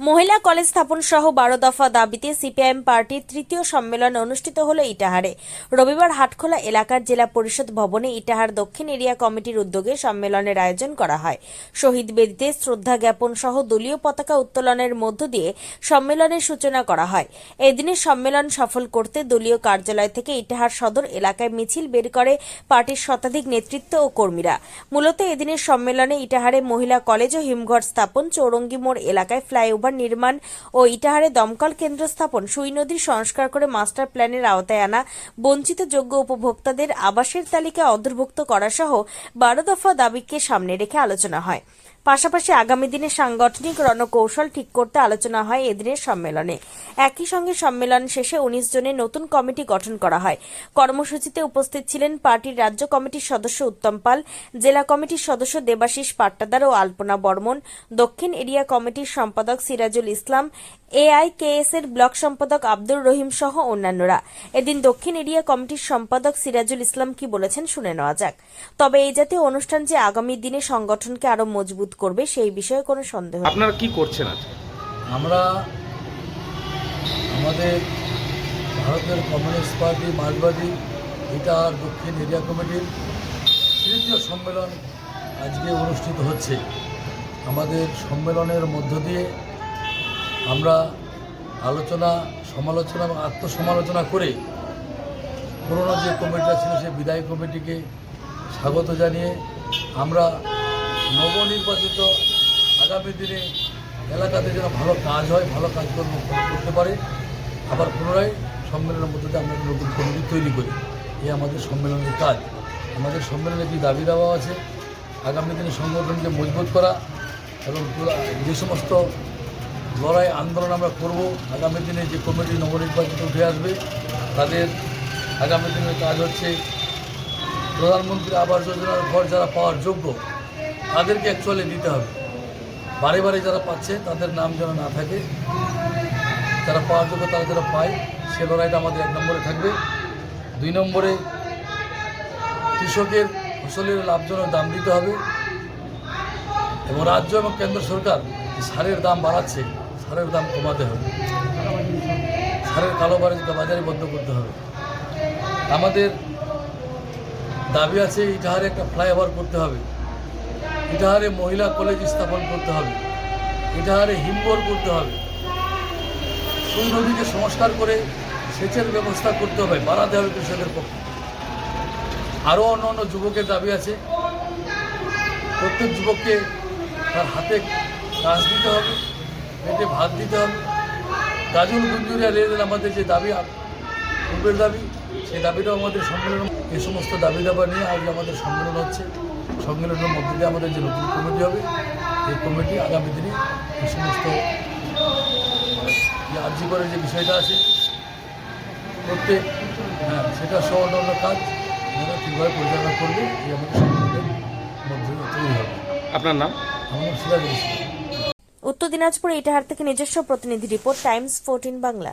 মহিলা কলেজ স্থাপন সহ বারো দফা দাবিতে সিপিআইএম পার্টির তৃতীয় সম্মেলন অনুষ্ঠিত হল ইটাহারে। রবিবার হাটখোলা এলাকার জেলা পরিষদ ভবনে ইটাহার দক্ষিণ এরিয়া কমিটির উদ্যোগে সম্মেলনের আয়োজন করা হয়। শহীদ বেদিতে শ্রদ্ধা জ্ঞাপন সহ দলীয় পতাকা উত্তোলনের মধ্য দিয়ে সম্মেলনের সূচনা করা হয়। এদিনের সম্মেলন সফল করতে দলীয় কার্যালয় থেকে ইটাহার সদর এলাকায় মিছিল বের করে পার্টির শতাধিক নেতৃত্ব ও কর্মীরা। মূলত এদিনের সম্মেলনে ইটাহারে মহিলা কলেজ ও হিমঘর স্থাপন চৌরঙ্গি মোড় এলাকায় ফ্লাইওভার নির্মাণ ও ইটাহারে দমকল কেন্দ্র স্থাপন সুই নদীর সংস্কার করে মাস্টার প্ল্যানের আওতায় আনা বঞ্চিত যোগ্য উপভোক্তাদের আবাসের তালিকায় অন্তর্ভুক্ত করা সহ বারো দফা দাবিকে সামনে রেখে আলোচনা হয়। পাশাপাশি আগামী দিনে সাংগঠনিক রণকৌশল ঠিক করতে আলোচনা হয় এদিনের সম্মেলনে। একই সঙ্গে সম্মেলন শেষে উনিশ জনের নতুন কমিটি গঠন করা হয়। কর্মসূচিতে উপস্থিত ছিলেন পার্টির রাজ্য কমিটির সদস্য উত্তম পাল, জেলা কমিটির সদস্য দেবাশিস পাট্টাদার ও আলপনা বর্মন, দক্ষিণ এরিয়া কমিটির সম্পাদক সিরাজুল ইসলাম এআইকেএস এর ব্লক সম্পাদক আব্দুর রহিম সহ অন্যান্যরা। এদিন দক্ষিণ এরিয়া কমিটির সম্পাদক সিরাজুল ইসলাম কি বলেছেন শুনে নেওয়া যাক। তবে এই জাতীয় অনুষ্ঠান যে আগামী দিনে সংগঠনকে আরও মজবুত করবে সেই বিষয়ে কোনো সন্দেহ। আপনারা কি করছেন আমরা আমাদের ভারতের কমিউনিস্ট পার্টি মার্কবাদী এটা দক্ষিণ এরিয়া কমিটির তৃতীয় সম্মেলন আজকে অনুষ্ঠিত হচ্ছে। আমাদের সম্মেলনের মধ্য দিয়ে আমরা আলোচনা, সমালোচনা এবং আত্মসমালোচনা করে পুরনো যে কমিটিটা ছিল সেই বিদায়ী কমিটিকে স্বাগত জানিয়ে আমরা নবনির্বাচিত আগামী দিনে এলাকাতে যেন ভালো কাজ হয়, ভালো কাজকর্ম করতে পারে, আবার পুনরায় সম্মেলনের মধ্যে দিয়ে আমরা নতুন কমিটি তৈরি করি। এই আমাদের সম্মেলনের কাজ। আমাদের সম্মেলনে কি দাবি দেওয়া আছে? আগামী দিনে সংগঠনকে মজবুত করা এবং যে সমস্ত লড়াই আন্দোলন আমরা করব। আগামী দিনে যে কমিটি নবনির্বাচিত উঠে আসবে, তাদের আগামী দিনে কাজ হচ্ছে প্রধানমন্ত্রী আবাস যোজনার ঘর যারা পাওয়ার যোগ্য, তাদেরকে অ্যাকচুয়ালি দিতে হবে। বারে বারে যারা পাচ্ছে, তাদের নাম যেন না থাকে, যারা পাওয়ার যোগ্য তারা যারা পায়, সে লড়াইটা আমাদের এক নম্বরে থাকবে। দুই নম্বরে কৃষকের ফসলের লাভজনক দাম দিতে হবে। এবং রাজ্য এবং কেন্দ্র সরকার সারের দাম বাড়াচ্ছে সারের দাম কমাতে হবে। সারের কালো বাজারে বাজারে বন্ধ করতে হবে। আমাদের দাবি আছে, ইটাহারে একটা ফ্লাইওভার করতে হবে। ইটাহারে মহিলা কলেজ স্থাপন করতে হবে। ইটাহারে হিমঘর করতে হবে। সুই নদীকে সংস্কার করে সেচের ব্যবস্থা করতে হবে বাড়াতে হবে কৃষকের পক্ষে। আরও অন্য অন্য যুবকের দাবি আছে। প্রত্যেক যুবককে তার হাতে কাজ দিতে হবে। পেটে ভাত দিতে হবে। গাজল গুঞ্জুরিয়া রেল আমাদের যে দাবি পূর্বের দাবি সেই দাবিটাও আমাদের সম্মেলন। এই সমস্ত দাবি দাবা নিয়ে আজ আমাদের সম্মেলন হচ্ছে। সম্মেলনের মধ্যে দিয়ে আমাদের যে নতুন কমিটি হবে এই কমিটি আগামী দিনে এই সমস্ত যে আর্জি করার যে বিষয়টা আছে প্রত্যেক হ্যাঁ সেটা সহ অন্যান্য কাজ আমরা ঠিকভাবে পরিচালনা করবে এই আমাদের সম্মেলনের মধ্যে তৈরি হবে। আপনার নাম? আমার নাম সিরাজুল ইসলাম উত্তর দিনাজপুর ইটাহার থেকে নিজস্ব প্রতিনিধি রিপোর্ট টাইমস ফোরটিন বাংলা।